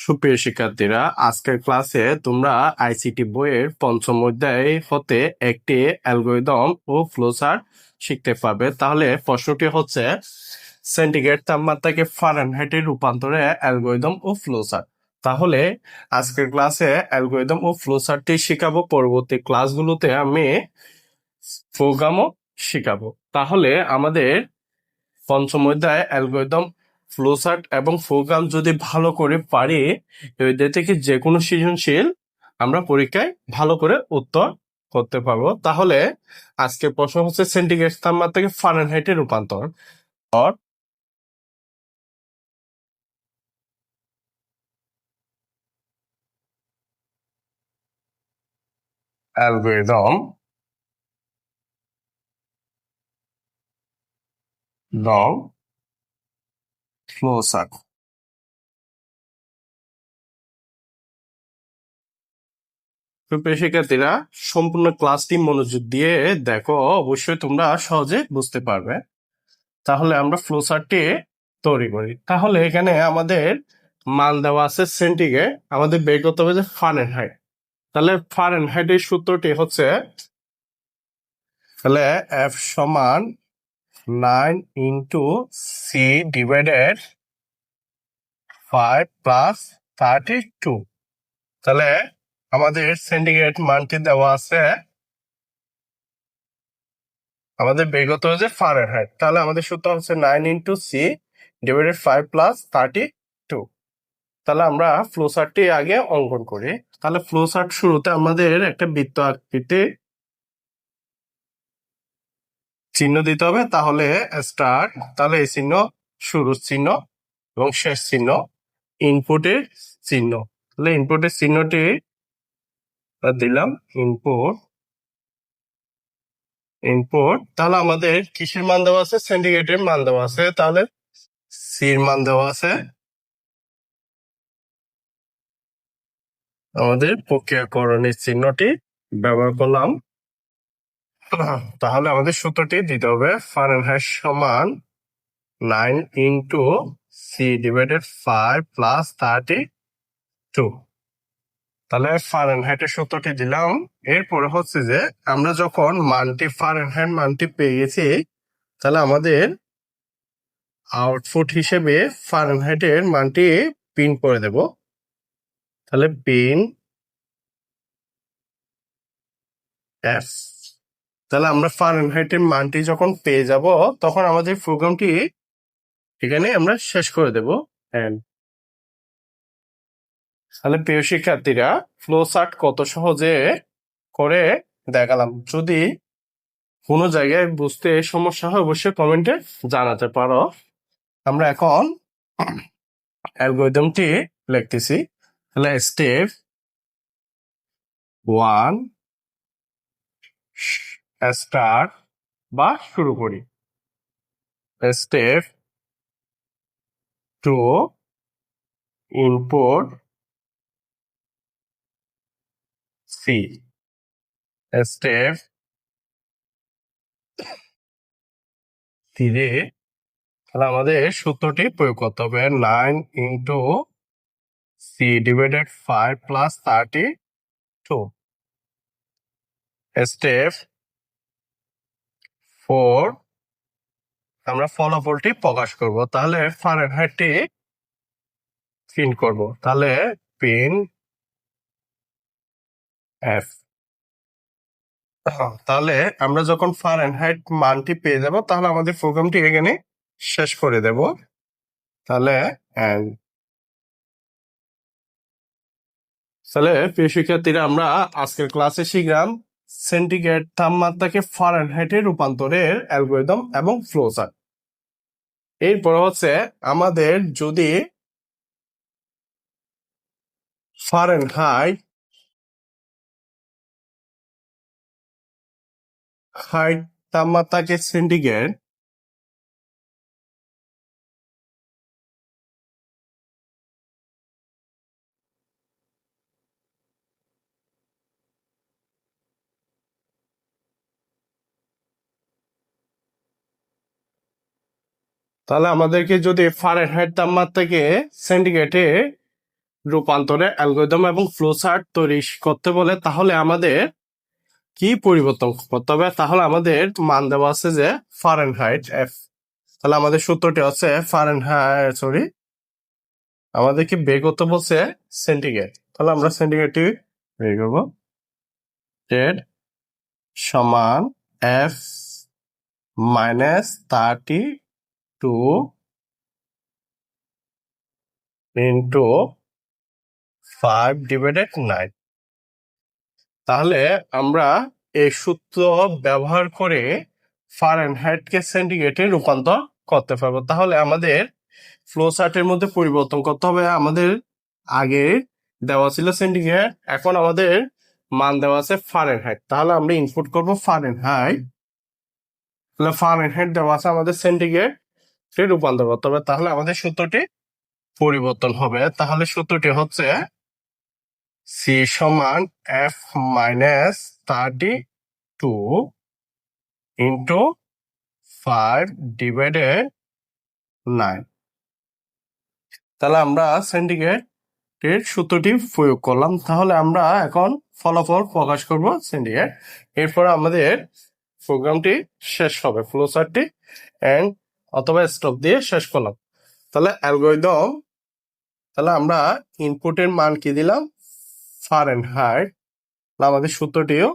সুপ্রিয় শিক্ষার্থীরা, আজকের ক্লাসে তোমরা আইসিটি বইয়ের পঞ্চম অধ্যায় হতে একটি অ্যালগোরিদম ও ফ্লোসার শিখতে পারবে। তাহলে প্রশ্নটি হচ্ছে, সেন্টিগ্রেড তাপমাত্রাকে ফারেনহাইটে রূপান্তরে অ্যালগোরিদম ও ফ্লোসার তাহলে আজকের ক্লাসে অ্যালগোরিদম ও ফ্লোসারটি শিখাবো, পরবর্তী ক্লাসগুলোতে আমি প্রোগ্রামও শিখাবো। তাহলে আমাদের পঞ্চম অধ্যায় অ্যালগোরিদম ফ্লোচার্ট এবং প্রোগ্রাম যদি ভালো করে পারি এদের থেকে যে কোনো সৃজনশীল আমরা পরীক্ষায় ভালো করে উত্তর করতে পারব। তাহলে আজকের প্রশ্ন হচ্ছে সেন্টিগ্রেড তাপমাত্রাকে ফারেনহাইটে রূপান্তর। or algorithm long flowchart সুপ্রিয় শিক্ষার্থীরা, সম্পূর্ণ ক্লাসটি মনোযোগ দিয়ে দেখো, অবশ্যই তোমরা সহজে বুঝতে পারবে। তাহলে আমরা ফ্লোচার্টটি তৈরি করি। তাহলে এখানে আমাদের মান দেওয়া আছে সেন্টিকে আমাদের বের করতে হবে যে ফারেনহাইট তাহলে ফারেনহাইটের সূত্রটি হচ্ছে, তাহলে এফ সমান nine into C divided five plus thirty two তাহলে আমাদের সেন্টিগ্রেড মানটি দেওয়া আছে। আমাদের করতে হচ্ছে ফারেনহাইট তাহলে আমাদের সূত্র হচ্ছে nine into C divided five plus thirty two তাহলে আমরা ফ্লোচার্টটি আগে অঙ্কন করি। তাহলে ফ্লোসার্ট শুরুতে আমাদের একটা বৃত্ত আকৃতি চিহ্ন দিতে হবে, তাহলে স্টার্ট তাহলে এই চিহ্ন, শুরুর চিহ্ন এবং শেষ চিহ্ন ইনপুটের চিহ্ন। তাহলে ইনপুটের চিহ্নটি দিলাম ইনপুট ইনপুট তাহলে আমাদের কিসের মান দেওয়া আছে? সেন্টিগ্রেডের মান দেওয়া আছে। তাহলে সির মান দেওয়া আছে। আমাদের প্রক্রিয়াকরণের চিহ্নটি ব্যবহার করলাম। তাহলে আমাদের সূত্রটি দিতে হবে ফারেনহাইট সমান nine into C divided five plus thirty two তাহলে ফারেনহাইটের সূত্রটি দিলাম। এরপরে হচ্ছে যে, আমরা যখন মানটি ফারেনহাইট মানটি পেয়ে গেছি, তাহলে আমাদের আউটপুট হিসেবে ফারেনহাইটের মানটি পিন করে দেব। তাহলে পিন এফ তাহলে আমরা ফারেনহাইটের মানটি যখন পেয়ে যাব, তখন আমাদের প্রোগ্রামটি এখানে আমরা শেষ করে দেব। And তাহলে প্রিয় শিক্ষার্থীরা ফ্লো চার্ট কত সহজে করে দেখালাম। যদি কোনো জায়গায় বুঝতে সমস্যা হয়, অবশ্যই কমেন্টে জানাতে পারো। আমরা এখন অ্যালগোরিদমটি লিখতেছি। তাহলে স্টেপ ওয়ান স্টার্ট বা শুরু করি। Step two input C step ধীরে তাহলে আমাদের সূত্রটি প্রয়োগ করতে হবে। Nine into C divided five plus thirty two. Step আমরা ফলাফলটি প্রকাশ করব। তাহলে ফারেনহাইটটি প্রিন্ট করব। তাহলে পিন এফ তাহলে আমরা যখন ফারেনহাইট মানটি পেয়ে যাব, তাহলে আমাদের প্রোগ্রামটি এখানে শেষ করে দেব। তাহলে তাহলে প্রিয় শিক্ষার্থীরা, আমরা আজকের ক্লাসে শিখলাম সেন্টিগ্রেড তাপমাত্রাকে ফারেনহাইটে রূপান্তরের অ্যালগোরিদম এবং ফ্লোচার্ট এরপর হচ্ছে আমাদের যদি ফারেনহাইট হাইট তাপমাত্রাকে সেন্টিগ্রেড তাহলে আমাদেরকে যদি ফারেনহাইট তাপমাত্রাকে সেন্টিগ্রেডে রূপান্তরে অ্যালগোরিদম এবং ফ্লোচার্ট তৈরি করতে বলে, তাহলে আমাদের কি পরিবর্তন করতে হবে? তাহলে আমাদের মান দেওয়া আছে যে ফারেনহাইট এফ তাহলে আমাদের সূত্রটি হচ্ছে ফারেনহাইট সরি আমাদেরকে বের করতে বলছে? সেন্টিগ্রেড তাহলে আমরা সেন্টিগ্রেডটি বের করব। জেড সমান F minus thirty two into five divided nine তাহলে আমরা এই সূত্র ব্যবহার করে ফারেনহাইটকে সেন্টিগ্রেডে রূপান্তর করতে পারব। তাহলে আমাদের ফ্লো চার্টের মধ্যে পরিবর্তন করতে হবে। আমাদের আগে দেওয়া ছিল সেন্টিগ্রেড এখন আমাদের মান দেওয়া আছে ফারেনহাইট তাহলে আমরা ইনপুট করব ফারেনহাইট তাহলে ফারেনহাইট দেওয়া আছে আমাদের সেন্টিগ্রেড রূপান্তর করতে হবে তাহলে আমাদের সূত্রটি পরিবর্তন হবে। তাহলে সূত্রটি হচ্ছে সি সমান F minus thirty two into five divided nine তাহলে আমরা সেন্টিগ্রেডের সূত্রটি প্রয়োগ করলাম। তাহলে আমরা এখন ফলাফল প্রকাশ করব সেন্টিগ্রেড এরপর আমাদের প্রোগ্রামটি শেষ হবে। ফ্লোচার্টটি এন্ড অথবা স্টপ দিয়ে শেষ করলাম। তাহলে অ্যালগোরিদম, তাহলে আমরা ইনপুটের মান কি দিলাম? ফার এন্ড হাইট আমাদের সূত্রটিও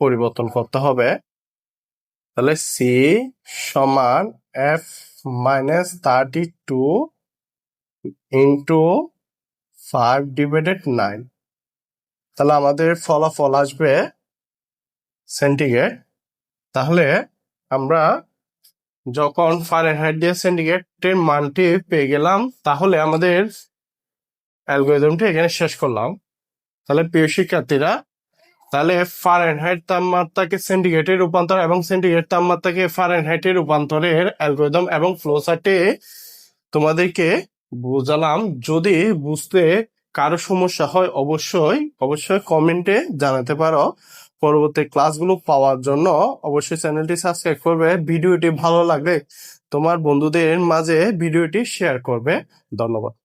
পরিবর্তন করতে হবে। তাহলে সি সমান F minus thirty two into five divided nine তাহলে আমাদের ফলাফল আসবে সেন্টিগ্রেড তাহলে আমরা যখন ফারেনহাইট দিয়ে সেন্টিগ্রেডের মানটি পেয়ে গেলাম, তাহলে আমাদের অ্যালগোরিদমটি এখানে শেষ করলাম। তাহলে প্রিয় শিক্ষার্থীরা, তাহলে ফারেনহাইট তাপমাত্রাকে সেন্টিগ্রেডে রূপান্তর এবং সেন্টিগ্রেড তাপমাত্রাকে ফারেনহাইটে রূপান্তরের অ্যালগোরিদম এবং ফ্লোচার্টে তোমাদেরকে বোঝালাম। যদি বুঝতে কারও সমস্যা হয়, অবশ্যই অবশ্যই কমেন্টে জানাতে পারো। পরবর্তী ক্লাসগুলো পাওয়ার জন্য অবশ্যই চ্যানেলটি সাবস্ক্রাইব করবে। ভিডিওটি ভালো লাগলে তোমার বন্ধুদের মাঝে ভিডিওটি শেয়ার করবে। ধন্যবাদ।